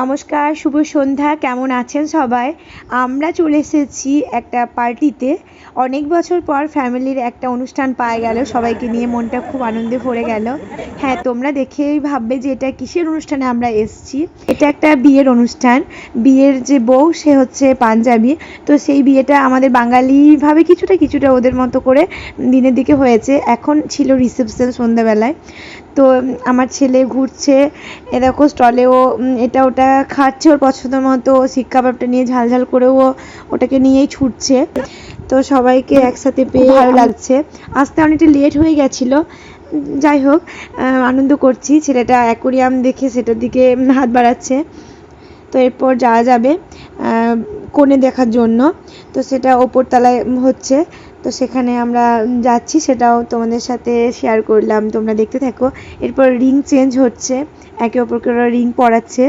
নমস্কার, শুভ সন্ধ্যা, কেমন আছেন সবাই? আমরা চলে এসেছি একটা পার্টিতে। অনেক বছর পর ফ্যামিলির একটা অনুষ্ঠান পাওয়া গেল, সবাইকে নিয়ে মনটা খুব আনন্দে ভরে গেল। হ্যাঁ তোমরা দেখেই ভাববে যে এটা কিসের অনুষ্ঠানে আমরা এসেছি। এটা একটা বিয়ের অনুষ্ঠান। বিয়ের যে বউ, সে হচ্ছে পাঞ্জাবি। তো সেই বিয়েটা আমাদের বাঙালিভাবে কিছুটা কিছুটা ওদের মতো করে দিনের দিকে হয়েছে। এখন ছিল রিসেপশন সন্ধ্যাবেলায়। তো আমার ছেলে ঘুরছে এ দেখো স্টলে ও এটা ওটা খাচ্ছে ওর পছন্দ মতো শিক কাবাবটা নিয়ে ঝাল ঝাল করে ও ওটাকে নিয়েই ছুটছে। তো সবাইকে একসাথে পেয়ে ভালো লাগছে আসতে অনেকটা লেট হয়ে গেছিল। যাই হোক আনন্দ করছি। ছেলেটা অ্যাকোরিয়াম দেখে সেটার দিকে হাত বাড়াচ্ছে। তো এরপর যাওয়া যাবে কনে দেখার জন্য। তো সেটা ওপর তলায় হচ্ছে। তো সেখানে আমরা যাচ্ছি, সেটাও তোমাদের সাথে শেয়ার করলাম, তোমরা দেখতে থাকো। এরপর রিং চেঞ্জ হচ্ছে, একে অপরকে ওরা রিং পরাচ্ছে।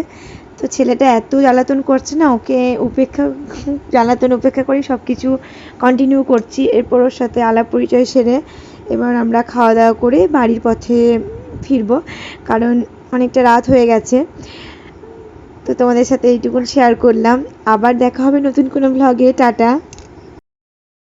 তো ছেলেটা এত জ্বালাতন করছে না, ওকে উপেক্ষা, জ্বালাতন উপেক্ষা করে সব কিছু কন্টিনিউ করছি। এরপর ওর সাথে আলাপ পরিচয় সেরে এবার আমরা খাওয়া দাওয়া করে বাড়ির পথে ফিরবো, কারণ অনেকটা রাত হয়ে গেছে। তো তোমাদের সাথে এইটুকুন শেয়ার করলাম। আবার দেখা হবে নতুন কোনো ভ্লগে টাটা।